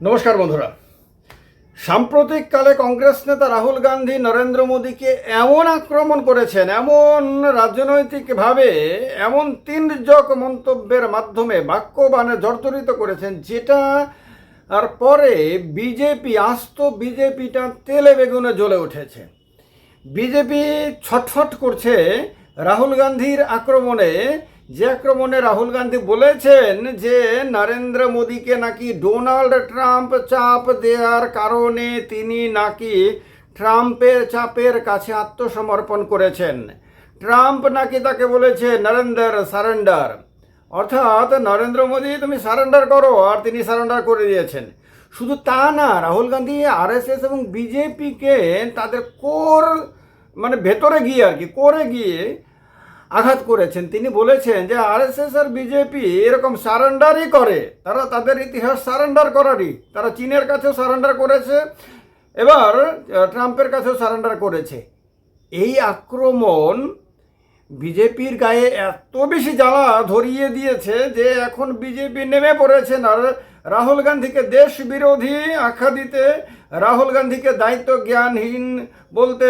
নমস্কার বন্ধুরা। সাম্প্রতিককালে কংগ্রেস নেতা রাহুল গান্ধী নরেন্দ্র মোদীকে এমন আক্রমণ করেছেন, এমন রাজনৈতিকভাবে, এমন তির্যক মন্তব্যের মাধ্যমে বাক্যবাণে জর্জরিত করেছেন যেটা, আর পরে বিজেপি, আস্ত বিজেপিটা তেলে বেগুনে জ্বলে উঠেছে। বিজেপি ছটফট করছে রাহুল গান্ধীর আক্রমণে যে আক্রমণে রাহুল গান্ধী বলেছেন যে নরেন্দ্র মোদীকে নাকি ডোনাল্ড ট্রাম্প চাপ দেওয়ার কারণে তিনি নাকি ট্রাম্পের চাপের কাছে আত্মসমর্পণ করেছেন। ট্রাম্প নাকি তাকে বলেছে, নরেন্দ্র, সারেন্ডার। অর্থাৎ, নরেন্দ্র মোদী, তুমি সারেন্ডার করো। আর তিনি সারেন্ডার করে দিয়েছেন। শুধু তা না, রাহুল গান্ধী, আরএসএস এবং বিজেপিকে তাদের কোর মানে ভেতরে গিয়ে আর কি, করে গিয়ে আঘাত করেছেন। তিনি বলেছেন যে আরএসএস আর বিজেপি এরকম সারেন্ডারই করে। তারা তাদের ইতিহাস সারেন্ডার করারই। তারা চীনের কাছেও সারেন্ডার করেছে, এবার ট্রাম্পের কাছেও সারেন্ডার করেছে। এই আক্রমণ বিজেপির গায়ে এত বেশি জ্বালা ধরিয়ে দিয়েছে যে এখন বিজেপি নেমে পড়েছেন। আর রাহুল গান্ধীকে দেশ বিরোধী আখ্যা দিতে রাহুল গান্ধীকে দায়িত্ব জ্ঞানহীন বলতে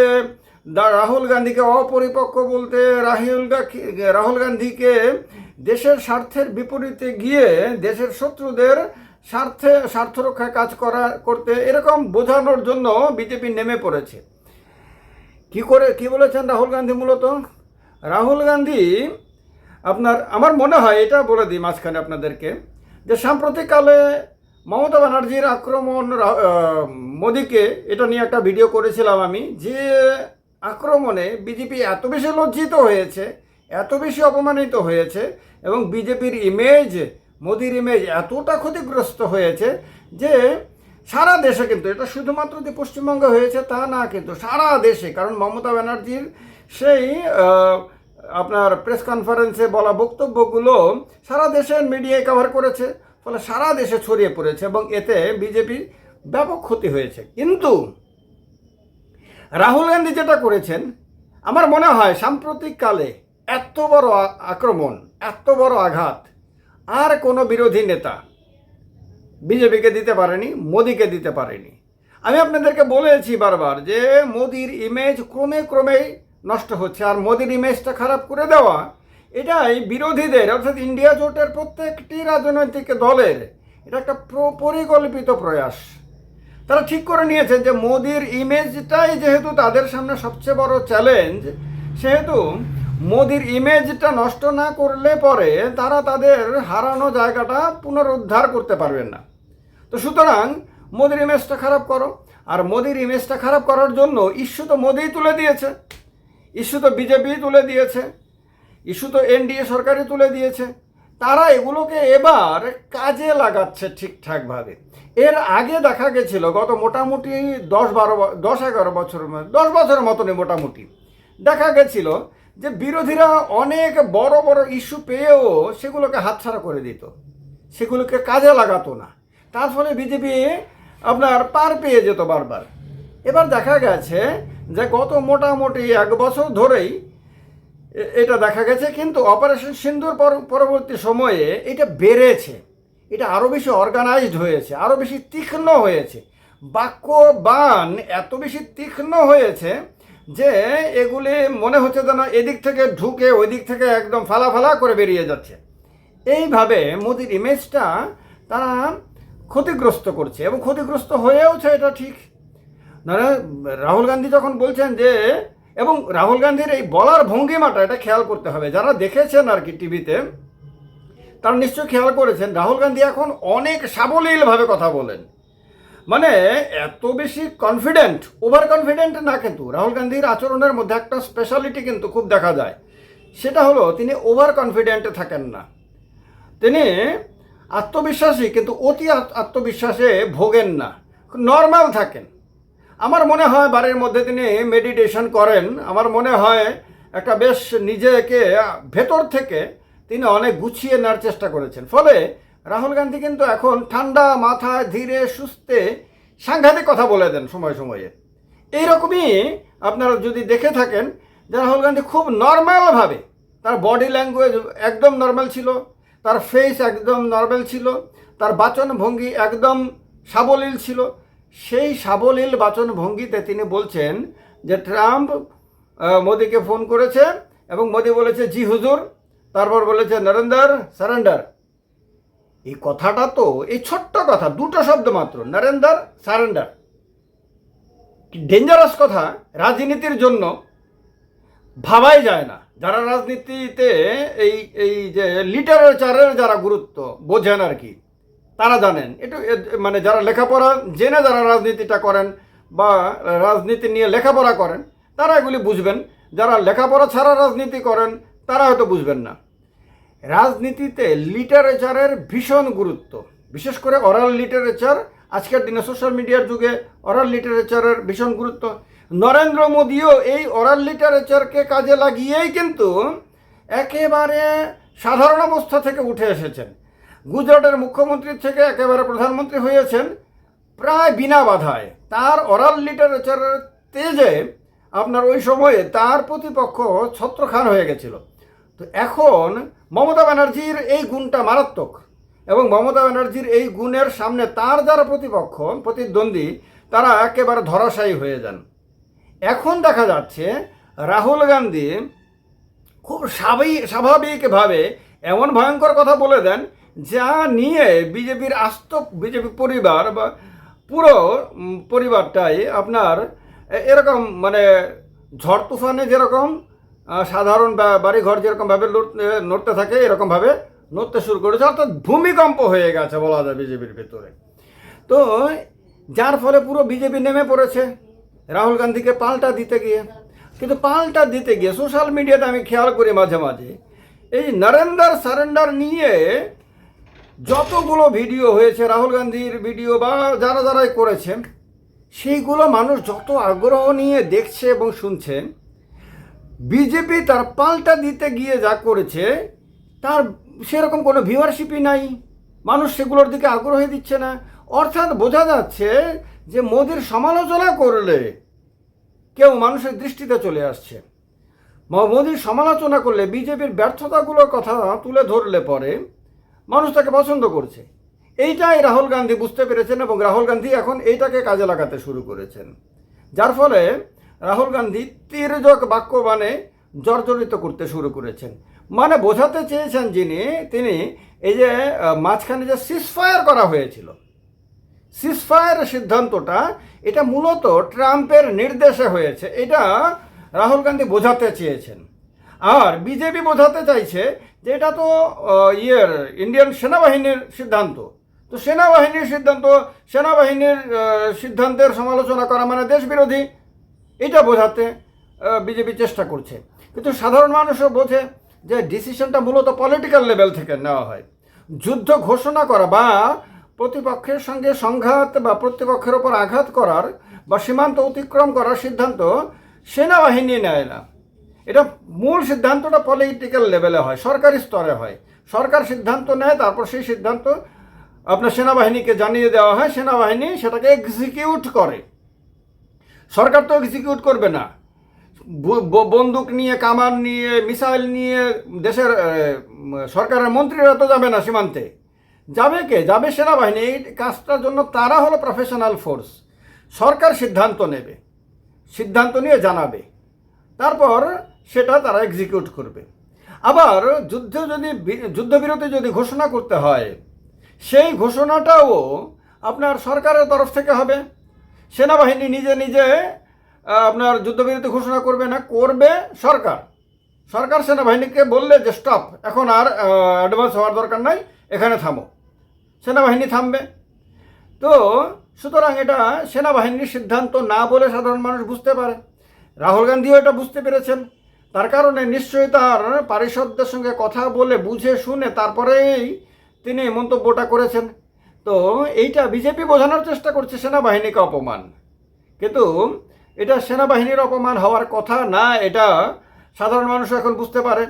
রাহুল গান্ধীকে অপরিপক্ক বলতে রাহুল রাহুল গান্ধীকে দেশের স্বার্থের বিপরীতে গিয়ে দেশের শত্রুদের স্বার্থে স্বার্থ রক্ষায় কাজ করা, করতে এরকম বোঝানোর জন্য বিজেপি নেমে পড়েছে। কি করে, কি বলেছেন রাহুল গান্ধী মূলত? রাহুল গান্ধী, আপনার, আমার মনে হয় এটা বলে দিই মাঝখানে আপনাদেরকে, যে সাম্প্রতিককালে মমতা ব্যানার্জির আক্রমণ মোদিকে এটা নিয়ে একটা ভিডিও করেছিলাম আমি, যে আক্রমণে বিজেপি এত বেশি লজ্জিত হয়েছে, এত বেশি অপমানিত হয়েছে এবং বিজেপির ইমেজ মোদির ইমেজ এতটা ক্ষতিগ্রস্ত হয়েছে যে সারা দেশে কিন্তু এটা শুধুমাত্র যে পশ্চিমবঙ্গে হয়েছে তা না, কিন্তু সারা দেশে, কারণ মমতা ব্যানার্জির সেই আপনার প্রেস কনফারেন্সে বলা বক্তব্যগুলো সারা দেশের মিডিয়ায় কভার করেছে, ফলে সারা দেশে ছড়িয়ে পড়েছে এবং এতে বিজেপি ব্যাপক ক্ষতি হয়েছে। কিন্তু রাহুল গান্ধী যেটা করেছেন, আমার মনে হয় সাম্প্রতিককালে এত বড় আক্রমণ, এত বড় আঘাত, আর কোনো বিরোধী নেতা বিজেপিকে দিতে পারেনি, মোদিকে দিতে পারেনি। আমি আপনাদেরকে বলেছি বারবার যে মোদির ইমেজ ক্রমে ক্রমে নষ্ট হচ্ছে, আর মোদির ইমেজটা খারাপ করে দেওয়া, এটাই বিরোধীদের, অর্থাৎ ইন্ডিয়া জোটের প্রত্যেকটি রাজনৈতিক দলের, এটা একটা প্র- পরিকল্পিত প্রয়াস। তারা ঠিক করে নিয়েছে যে মোদির ইমেজটাই যেহেতু তাদের সামনে সবচেয়ে বড় চ্যালেঞ্জ সেহেতু মোদির ইমেজটা নষ্ট না করলে পরে তারা তাদের হারানো জায়গাটা পুনরুদ্ধার করতে পারবেন না। তো সুতরাং মোদির ইমেজটা খারাপ করো, আর মোদির ইমেজটা খারাপ করার জন্য ইস্যু তো মোদিই তুলে দিয়েছে। ইস্যু তো বিজেপি তুলে দিয়েছে, ইস্যু তো এনডিএ সরকারই তুলে দিয়েছে। তারা এগুলোকে এবার কাজে লাগাচ্ছে ঠিকঠাকভাবে। এর আগে দেখা গেছিল গত মোটামুটি দশ বারো দশ এগারো বছর দশ বছরের মতনই মোটামুটি। দেখা গেছিল যে বিরোধীরা অনেক বড় বড় ইস্যু পেয়েও সেগুলোকে হাতছাড়া করে দিত। সেগুলোকে কাজে লাগাতো না। তার ফলে বিজেপি আপনার পার পেয়ে যেত বারবার। এবার দেখা গেছে যে গত মোটামুটি এক বছর ধরেই এটা দেখা গেছে, কিন্তু অপারেশন সিন্দুর পর- পরবর্তী সময়ে এটা বেড়েছে। এটা আরও বেশি অর্গানাইজড হয়েছে আরও বেশি তীক্ষ্ণ হয়েছে। বাক্য বান এত বেশি তীক্ষ্ণ হয়েছে যে এগুলি মনে হচ্ছে যেন এদিক থেকে ঢুকে ওই দিক থেকে একদম ফালা ফালা করে বেরিয়ে যাচ্ছে। এইভাবে মোদির ইমেজটা তারা ক্ষতিগ্রস্ত করছে এবং ক্ষতিগ্রস্ত হয়েওছে এটা ঠিক। নাহলে রাহুল গান্ধী যখন বলছেন যে এবং রাহুল গান্ধীর এই বলার ভঙ্গিমাটা এটা খেয়াল করতে হবে। যারা দেখেছেন আর কি টিভিতে, তারা নিশ্চয়ই খেয়াল করেছেন, রাহুল গান্ধী এখন অনেক সাবলীলভাবে কথা বলেন। মানে এত বেশি কনফিডেন্ট ওভার কনফিডেন্ট না কিন্তু, রাহুল গান্ধীর আচরণের মধ্যে একটা স্পেশালিটি কিন্তু খুব দেখা যায়। সেটা হলো তিনি ওভার কনফিডেন্ট থাকেন না। তিনি আত্মবিশ্বাসী কিন্তু অতি আত্মবিশ্বাসে ভোগেন না নর্মাল থাকেন। আমার মনে হয় বাড়ির মধ্যে তিনি মেডিটেশন করেন। আমার মনে হয় একটা বেশ নিজেকে ভেতর থেকে তিনি অনেক গুছিয়ে নেওয়ার চেষ্টা করেছেন। ফলে রাহুল গান্ধী কিন্তু এখন ঠান্ডা মাথায় ধীরে সুস্থে সাংঘাতিক কথা বলে দেন সময় সময়ে। এইরকমই আপনারা যদি দেখে থাকেন যে রাহুল গান্ধী খুব নর্মালভাবে তার বডি ল্যাঙ্গুয়েজ একদম নর্মাল ছিল, তার ফেস একদম নর্মাল ছিল, তার বাচন ভঙ্গি একদম সাবলীল ছিল সেই সাবলীল বাচন ভঙ্গিতে তিনি বলছেন যে ট্রাম্প মোদিকে ফোন করেছে এবং মোদি বলেছে, জি হুজুর। তারপর বলেছে, নরেন্দ্র, সারেন্ডার। এই কথাটা তো, এই ছোট্ট কথা, দুটো শব্দ মাত্র, নরেন্দ্র, সারেন্ডার। ডেঞ্জারাস কথা, রাজনীতির জন্য ভাবাই যায় না। যারা রাজনীতিতে এই এই যে লিটারেচারের যারা গুরুত্ব, বোঝেন আর কি। তারা জানেন। একটু এ- মানে যারা লেখাপড়া জেনে যারা রাজনীতিটা করেন বা রাজনীতি নিয়ে লেখাপড়া করেন, তারা এগুলি বুঝবেন। যারা লেখাপড়া ছাড়া রাজনীতি করেন, তারা হয়তো বুঝবেন না। রাজনীতিতে লিটারেচারের ভীষণ গুরুত্ব। বিশেষ করে অরাল লিটারেচার আজকের দিনে সোশ্যাল মিডিয়ার যুগে অরাল লিটারেচারের ভীষণ গুরুত্ব। নরেন্দ্র মোদীও এই অরাল লিটারেচারকে কাজে লাগিয়েই কিন্তু একেবারে সাধারণ অবস্থা থেকে উঠে এসেছেন। গুজরাটের মুখ্যমন্ত্রী থেকে একেবারে প্রধানমন্ত্রী হয়েছেন প্রায় বিনা বাধায়। তার অরাল লিটারেচারের তেজে আপনার ওই সময়ে তার প্রতিপক্ষ ছত্রখান হয়ে গেছিল। তো এখন মমতা ব্যানার্জির এই গুণটা মারাত্মক এবং মমতা ব্যানার্জির এই গুণের সামনে তার যারা প্রতিপক্ষ, প্রতিদ্বন্দ্বী, তারা একেবারে ধরাশায়ী হয়ে যান। এখন দেখা যাচ্ছে রাহুল গান্ধী খুব স্বাভাবিক স্বাভাবিকভাবে এমন ভয়ঙ্কর কথা বলে দেন যা নিয়ে বিজেপির আস্ত বিজেপি পরিবার বা পুরো পরিবারটাই আপনার এরকম মানে ঝড় তুফানে যেরকম সাধারণ বাড়িঘর যেরকমভাবে নড়তে থাকে, এরকমভাবে নড়তে শুরু করেছে। অর্থাৎ ভূমিকম্প হয়ে গেছে বলা যায় বিজেপির ভেতরে। তো যার ফলে পুরো বিজেপি নেমে পড়েছে, রাহুল গান্ধীকে পাল্টা দিতে গিয়ে। কিন্তু পাল্টা দিতে গিয়ে সোশ্যাল মিডিয়াতে আমি খেয়াল করি মাঝে মাঝে, এই নরেন্দ্র সারেন্ডার নিয়ে যতগুলো ভিডিও হয়েছে, রাহুল গান্ধীর ভিডিও বা যারা যারাই করেছেন, সেইগুলো মানুষ যত আগ্রহ নিয়ে দেখছে এবং শুনছে, বিজেপি তার পাল্টা দিতে গিয়ে যা করেছে, তার সেরকম কোনো ভিউয়ারশিপই নাই। মানুষ সেগুলোর দিকে আগ্রহী দিচ্ছে না। অর্থাৎ বোঝা যাচ্ছে যে মোদির সমালোচনা করলে কেউ মানুষের দৃষ্টিতে চলে আসছে। মোদির সমালোচনা করলে বিজেপির ব্যর্থতাগুলোর কথা তুলে ধরলে পরে মানুষ তাকে পছন্দ করছে। এইটাই রাহুল গান্ধী বুঝতে পেরেছেন এবং রাহুল গান্ধী এখন এইটাকে কাজে লাগাতে শুরু করেছেন। যার ফলে রাহুল গান্ধী তীর্যক বাক্য মানে জর্জরিত করতে শুরু করেছেন। মানে বোঝাতে চেয়েছেন যিনি, তিনি এই যে মাঝখানে যে সিসফায়ার করা হয়েছিল। সিসফায়ার সিদ্ধান্তটা, এটা মূলত ট্রাম্পের নির্দেশে হয়েছে। এটা রাহুল গান্ধী বোঝাতে চেয়েছেন। আর বিজেপি বোঝাতে চাইছে যে এটা তো ইয়ের ইন্ডিয়ান সেনাবাহিনীর সিদ্ধান্ত। তো সেনাবাহিনীর সিদ্ধান্ত, সেনাবাহিনীর সিদ্ধান্তের সমালোচনা করা মানে দেশ বিরোধী এটা বোঝাতে বিজেপি চেষ্টা করছে। কিন্তু সাধারণ মানুষও বোঝে যে ডিসিশনটা মূলত পলিটিক্যাল লেভেল থেকে নেওয়া হয়। যুদ্ধ ঘোষণা করা বা প্রতিপক্ষের সঙ্গে সংঘাত বা প্রতিপক্ষের ওপর আঘাত করার বা সীমান্ত অতিক্রম করার সিদ্ধান্ত সেনাবাহিনী নেয় না। এটা মূল সিদ্ধান্তটা পলিটিক্যাল লেভেলে হয়, সরকারি স্তরে হয়। সরকার সিদ্ধান্ত নেয়, তারপর সেই সিদ্ধান্ত আপনার সেনাবাহিনীকে জানিয়ে দেওয়া হয়, সেনাবাহিনী সেটাকে এক্সিকিউট করে। সরকার তো এক্সিকিউট করবে না। বন্দুক নিয়ে, কামান নিয়ে, মিসাইল নিয়ে দেশের সরকারের মন্ত্রীরা তো যাবে না সীমান্তে। যাবে কে? যাবে সেনাবাহিনী। এই কাজটার জন্য তারা হলো প্রফেশনাল ফোর্স সরকার সিদ্ধান্ত নেবে, সিদ্ধান্ত নিয়ে জানাবে। তারপর সেটা তারা এক্সিকিউট করবে। আবার যুদ্ধ যদি যুদ্ধবিরতি যদি ঘোষণা করতে হয়, সেই ঘোষণাটাও আপনার সরকারের তরফ থেকে হবে। সেনাবাহিনী নিজে নিজে আপনার যুদ্ধবিরতি ঘোষণা করবে না, করবে সরকার। সরকার সেনাবাহিনীকে বললে যে, স্টপ, এখন আর অ্যাডভান্স হওয়ার দরকার নাই, এখানে থামো। সেনাবাহিনী থামবে। তো সুতরাং এটা সেনাবাহিনীর সিদ্ধান্ত না বলে সাধারণ মানুষ বুঝতে পারে। রাহুল গান্ধীও এটা বুঝতে পেরেছেন। তার কারণে নিশ্চয়ই তার পারিষদদের সঙ্গে কথা বলে বুঝে শুনে তারপরেই তিনি মন্তব্যটা করেছেন। তো এইটা বিজেপি বোঝানোর চেষ্টা করছে সেনাবাহিনীকে অপমান। কিন্তু এটা সেনাবাহিনীর অপমান হওয়ার কথা না, এটা সাধারণ মানুষ এখন বুঝতে পারে।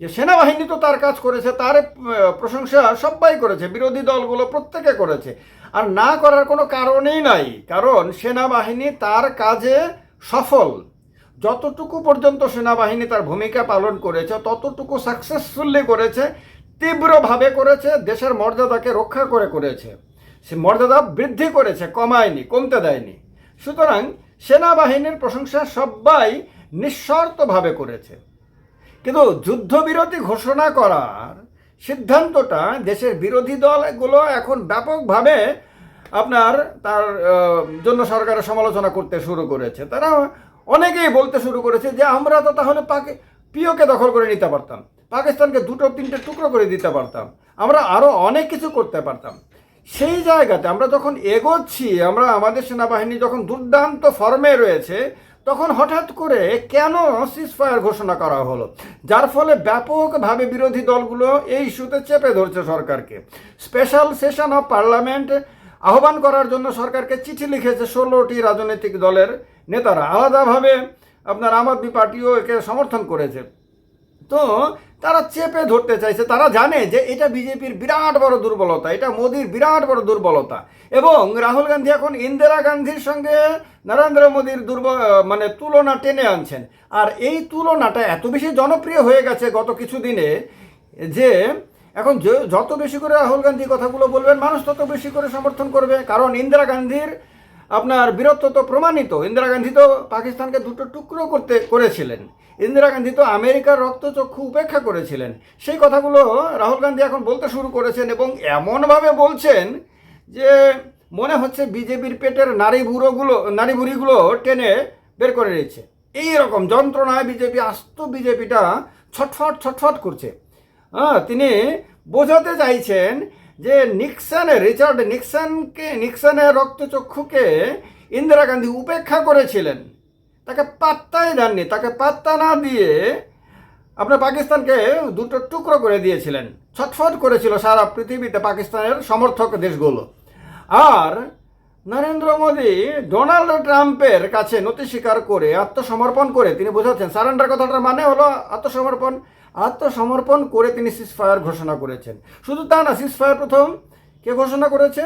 যে সেনাবাহিনী তো তার কাজ করেছে, তার প্রশংসা সবাই করেছে, বিরোধী দলগুলো প্রত্যেকে করেছে। আর না করার কোনো কারণেই নাই, কারণ সেনাবাহিনী তার কাজে সফল। যতটুকু পর্যন্ত সেনাবাহিনী তার ভূমিকা পালন করেছে, ততটুকু সাকসেসফুলি করেছে, তীব্রভাবে করেছে, দেশের মর্যাদাকে রক্ষা করে করেছে। সে মর্যাদা বৃদ্ধি করেছে, কমায়নি, কমতে দেয়নি। সুতরাং সেনাবাহিনীর প্রশংসা সবাই নিঃশর্তভাবে করেছে। কিন্তু যুদ্ধবিরতি ঘোষণা করার সিদ্ধান্তটা দেশের বিরোধী দলগুলো এখন ব্যাপকভাবে আপনার তার জন্য সরকারের সমালোচনা করতে শুরু করেছে। তারা অনেকেই বলতে শুরু করেছে যে আমরা তো তাহলে পাকে পিওকে দখল করে নিতে পারতাম। পাকিস্তানকে দুটো তিনটে টুকরো করে দিতে পারতাম। আমরা আরও অনেক কিছু করতে পারতাম। সেই জায়গাতে আমরা যখন এগোচ্ছি, আমরা আমাদের সেনাবাহিনী যখন দুর্দান্ত ফর্মে রয়েছে, তখন হঠাৎ করে কেন সিজফায়ার ঘোষণা করা হলো? যার ফলে ব্যাপকভাবে বিরোধী দলগুলো এই ইস্যুতে চেপে ধরছে সরকারকে। স্পেশাল সেশন অফ পার্লামেন্ট আহ্বান করার জন্য সরকারকে চিঠি লিখেছে ষোলোটি রাজনৈতিক দলের নেতারা। আলাদাভাবে আপনার আম আদমি পার্টিও একে সমর্থন করেছে। তো তারা চেপে ধরতে চাইছে। তারা জানে যে এটা বিজেপির বিরাট বড় দুর্বলতা, এটা মোদির বিরাট বড় দুর্বলতা। এবং রাহুল গান্ধী এখন ইন্দিরা গান্ধীর সঙ্গে নরেন্দ্র মোদীর দুর্বল মানে তুলনা টেনে আনছেন। আর এই তুলনাটা এত বেশি জনপ্রিয় হয়ে গেছে গত কিছু দিনে যে এখন যত বেশি করে রাহুল গান্ধী কথাগুলো বলবেন, মানুষ তত বেশি করে সমর্থন করবে। কারণ ইন্দিরা গান্ধীর আপনার বীরত্ব তো প্রমাণিত। ইন্দিরা গান্ধী তো পাকিস্তানকে দুটো টুকরো করতে করেছিলেন। ইন্দিরা গান্ধী তো আমেরিকার রক্তচক্ষু উপেক্ষা করেছিলেন। সেই কথাগুলো রাহুল গান্ধী এখন বলতে শুরু করেছেন এবং এমনভাবে বলছেন যে মনে হচ্ছে বিজেপির পেটের নারী বুড়োগুলো, নারী বুড়িগুলো টেনে বের করে নিচ্ছে এই রকম যন্ত্রণায় বিজেপি, আস্ত বিজেপিটা ছটফট ছটফট করছে। হ্যাঁ তিনি বোঝাতে চাইছেন যে নিক্সনের রিচার্ড নিক্সনকে, নিক্সনের রক্তচক্ষুকে ইন্দিরা গান্ধী উপেক্ষা করেছিলেন। তাকে পাত্তাই দেননি, তাকে পাত্তা না দিয়ে আপনার পাকিস্তানকে দুটো টুকরো করে দিয়েছিলেন। ছটফট করেছিল সারা পৃথিবীতে পাকিস্তানের সমর্থক দেশগুলো। আর নরেন্দ্র মোদী ডোনাল্ড ট্রাম্পের কাছে নথি স্বীকার করে আত্মসমর্পণ করে তিনি বোঝাচ্ছেন, সারেন্ডার কথাটার মানে হলো আত্মসমর্পণ। আত্মসমর্পণ করে তিনি সিজফায়ার ঘোষণা করেছেন। শুধু তা না সিজফায়ার প্রথম কে ঘোষণা করেছে?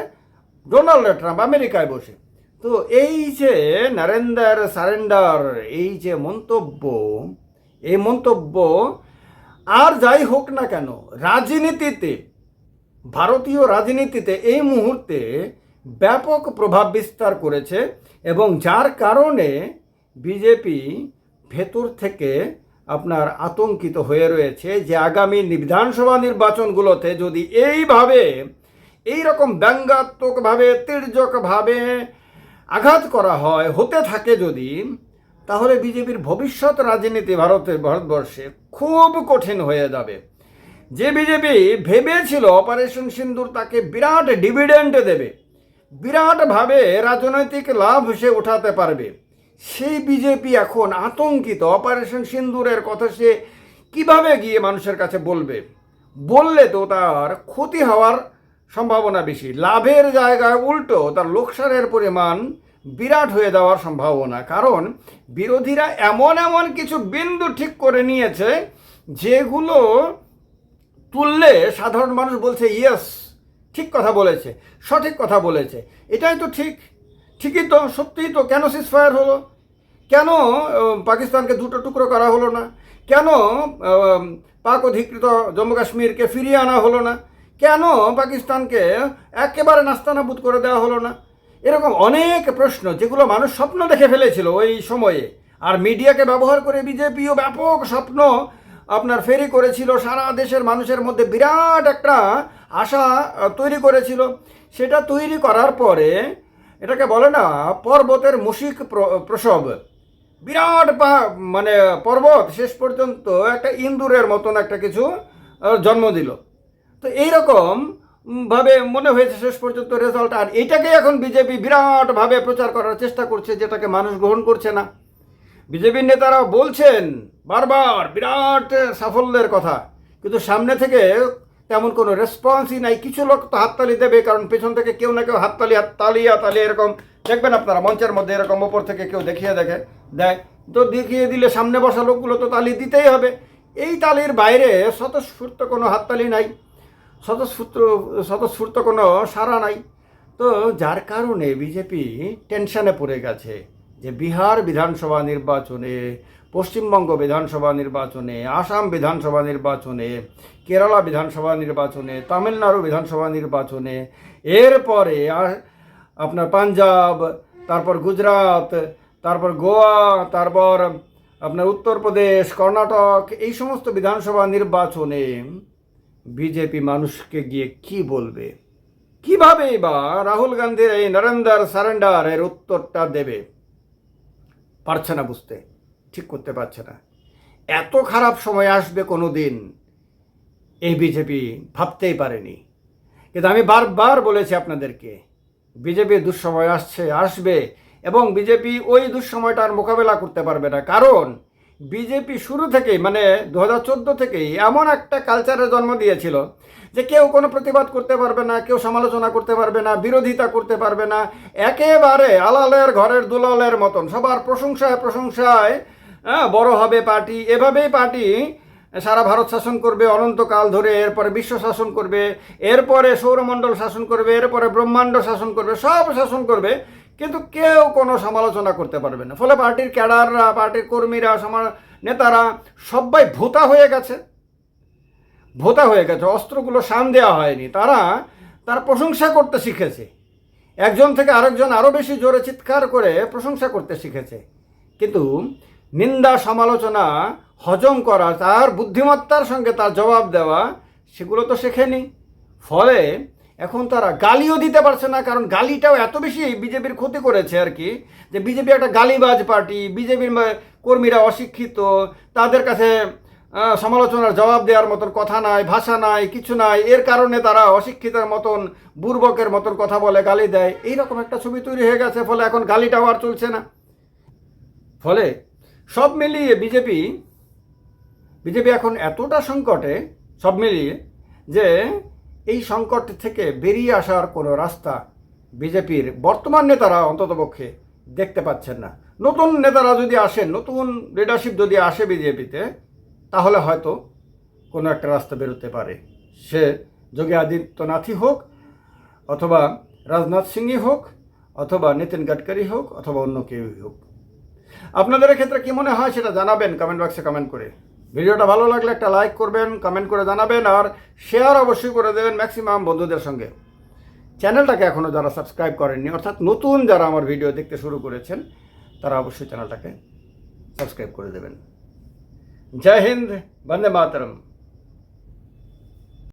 ডোনাল্ড ট্রাম্প, আমেরিকায় বসে। তো এই যে নারেন্দার সারেন্ডার, এই যে মন্তব্য, এই মন্তব্য আর যাই হোক না কেন, রাজনীতিতে, ভারতীয় রাজনীতিতে এই মুহূর্তে ব্যাপক প্রভাব বিস্তার করেছে এবং যার কারণে বিজেপি ভেতর থেকে আপনার আতঙ্কিত হয়ে রয়েছে যে আগামী বিধানসভা নির্বাচনগুলোতে যদি এইভাবে এই রকম ব্যঙ্গাত্মকভাবে, তির্যকভাবে আঘাত করা হয়, হতে থাকে যদি, তাহলে বিজেপির ভবিষ্যৎ রাজনীতি ভারতের ভারতবর্ষে খুব কঠিন হয়ে যাবে। যে বিজেপি ভেবেছিল অপারেশন সিন্দুর তাকে বিরাট ডিভিডেন্ড দেবে, বিরাটভাবে রাজনৈতিক লাভ সে উঠাতে পারবে। সেই বিজেপি এখন আতঙ্কিত। অপারেশন সিন্দুরের কথা সে কীভাবে গিয়ে মানুষের কাছে বলবে? বললে তো তার ক্ষতি হওয়ার সম্ভাবনা বেশি। লাভের জায়গায় উল্টো, তার লোকসানের পরিমাণ বিরাট হয়ে যাওয়ার সম্ভাবনা। কারণ বিরোধীরা এমন এমন কিছু বিন্দু ঠিক করে নিয়েছে, যেগুলো তুললে সাধারণ মানুষ বলছে ইয়েস ঠিক কথা বলেছে, সঠিক কথা বলেছে। এটাই তো ঠিক। ঠিকই তো, সত্যিই তো। কেন সিজফায়ার হলো? কেন পাকিস্তানকে দুটো টুকরো করা হলো না? কেন পাক অধিকৃত জম্মু কাশ্মীরকে ফিরিয়ে আনা হলো না? কেন পাকিস্তানকে একেবারে নাস্তানাবুদ করে দেওয়া হলো না? এরকম অনেক প্রশ্ন যেগুলো মানুষ স্বপ্ন দেখে ফেলেছিল ওই সময়ে। আর মিডিয়াকে ব্যবহার করে বিজেপিও ব্যাপক স্বপ্ন আপনার ফেরি করেছিল। সারা দেশের মানুষের মধ্যে বিরাট একটা আশা তৈরি করেছিল। সেটা তৈরি করার পরে এটাকে বলে না, পর্বতের মুশিক প্র- প্রসব। বিরাট মানে পর্বত শেষ পর্যন্ত একটা ইন্দুরের মতন একটা কিছু জন্ম দিল। তো এইরকম ভাবে মনে হয়েছে শেষ পর্যন্ত রেজাল্ট আর এটাকে এখন বিজেপি বিরাটভাবে প্রচার করার চেষ্টা করছে, যেটাকে মানুষ গ্রহণ করছে না। বিজেপির নেতারা বলছেন, বারবার বিরাট সাফল্যের কথা, কিন্তু সামনে থেকে তেমন কোনো রেসপন্সই নাই। কিছু লোক তো হাততালি দেবে, কারণ পেছন থেকে কেউ না কেউ হাততালি হাততালি হাততালি, এরকম। দেখবেন আপনারা, মঞ্চের মধ্যে এরকম ওপর থেকে কেউ দেখিয়ে দেখে, দেয়। তো দেখিয়ে দিলে সামনে বসা লোকগুলো তো তালি দিতেই হবে। এই তালির বাইরে স্বতঃস্ফূর্ত কোনো হাততালি নাই, স্বতঃস্ফূর্ত স্বতঃস্ফূর্ত কোনো সাড়া নাই। তো যার কারণে বিজেপি টেনশনে পড়ে গেছে যে বিহার বিধানসভা নির্বাচনে, পশ্চিমবঙ্গ বিধানসভা নির্বাচনে, আসাম বিধানসভা নির্বাচনে কেরালা বিধানসভা নির্বাচনে, তামিলনাড়ু বিধানসভা নির্বাচনে, এরপরে আপনার পাঞ্জাব, তারপর গুজরাট, তারপর গোয়া, তারপর আপনার উত্তরপ্রদেশ, কর্ণাটক, এই সমস্ত বিধানসভা নির্বাচনে বিজেপি মানুষকে গিয়ে কি বলবে? কীভাবে বা রাহুল গান্ধীর এই নরেন্দ্র সারেন্ডার এর উত্তরটা দেবে? পারছে না বুঝতে, ঠিক করতে পারছে না। এত খারাপ সময় আসবে কোনো দিন এই বিজেপি ভাবতেই পারেনি। কিন্তু আমি বারবার বলেছি আপনাদেরকে, বিজেপি দুঃসময় আসছে, আসবে এবং বিজেপি ওই দুঃসময়টার মোকাবেলা করতে পারবে না। কারণ বিজেপি শুরু থেকেই মানে দু হাজার চোদ্দ থেকেই এমন একটা কালচারের জন্ম দিয়েছিল যে কেউ কোনো প্রতিবাদ করতে পারবে না, কেউ সমালোচনা করতে পারবে না, বিরোধিতা করতে পারবে না। একেবারে আলালের ঘরের দুলালের মতন, সবার প্রশংসায় প্রশংসায় হ্যাঁ বড় হবে পার্টি, এভাবেই পার্টি সারা ভারত শাসন করবে, অনন্তকাল ধরে এরপরে বিশ্ব শাসন করবে, এরপরে সৌরমণ্ডল শাসন করবে, এরপরে ব্রহ্মাণ্ড শাসন করবে, সব শাসন করবে, কিন্তু কেউ কোনো সমালোচনা করতে পারবে না। ফলে পার্টির ক্যাডাররা, পার্টির কর্মীরা, সমা, নেতারা সবাই ভোতা হয়ে গেছে। ভোতা হয়ে গেছে, অস্ত্রগুলো শান দেওয়া হয়নি। তারা তার প্রশংসা করতে শিখেছে। একজন থেকে আরেকজন আরও বেশি জোরে চিৎকার করে প্রশংসা করতে শিখেছে। কিন্তু নিন্দা, সমালোচনা হজম করা, তার বুদ্ধিমত্তার সঙ্গে তার জবাব দেওয়া, সেগুলো তো শেখেনি। ফলে এখন তারা গালিও দিতে পারছে না, কারণ গালিটাও এত বেশি বিজেপির ক্ষতি করেছে আর কি, যে বিজেপি একটা গালিবাজ পার্টি, বিজেপির কর্মীরা অশিক্ষিত, তাদের কাছে সমালোচনার জবাব দেওয়ার মতন কথা নাই, ভাষা নাই, কিছু নাই, এর কারণে তারা অশিক্ষিতের মতন, বুর্বকের মতন কথা বলে গালি দেয়, এইরকম একটা ছবি তৈরি হয়ে গেছে, ফলে এখন গালিটাও আর চলছে না। ফলে সব মিলিয়ে বিজেপি বিজেপি এখন এতটা সংকটে, সব মিলিয়ে, যে এই সংকট থেকে বেরিয়ে আসার কোনো রাস্তা বিজেপির বর্তমান নেতারা অন্ততপক্ষে দেখতে পাচ্ছেন না। নতুন নেতারা যদি আসেন নতুন লিডারশিপ যদি আসে বিজেপিতে, তাহলে হয়তো কোনো একটা রাস্তা বেরোতে পারে। সে যোগী আদিত্যনাথই হোক, অথবা রাজনাথ সিংই হোক, অথবা নিতিন গাডকারি হোক, অথবা অন্য কেউই হোক। আপনাদের ক্ষেত্রে কী মনে হয় সেটা জানাবেন কমেন্ট বক্সে কমেন্ট করে। ভিডিওটা ভালো লাগলে একটা লাইক করবেন কমেন্ট করে জানাবেন, আর শেয়ার অবশ্যই করে দেবেন ম্যাক্সিমাম বন্ধুদের সঙ্গে। চ্যানেলটাকে এখনও যারা সাবস্ক্রাইব করেননি, অর্থাৎ নতুন যারা আমার ভিডিও দেখতে শুরু করেছেন, তারা অবশ্যই চ্যানেলটাকে সাবস্ক্রাইব করে দেবেন। জয় হিন্দ, বন্দে মাতরম।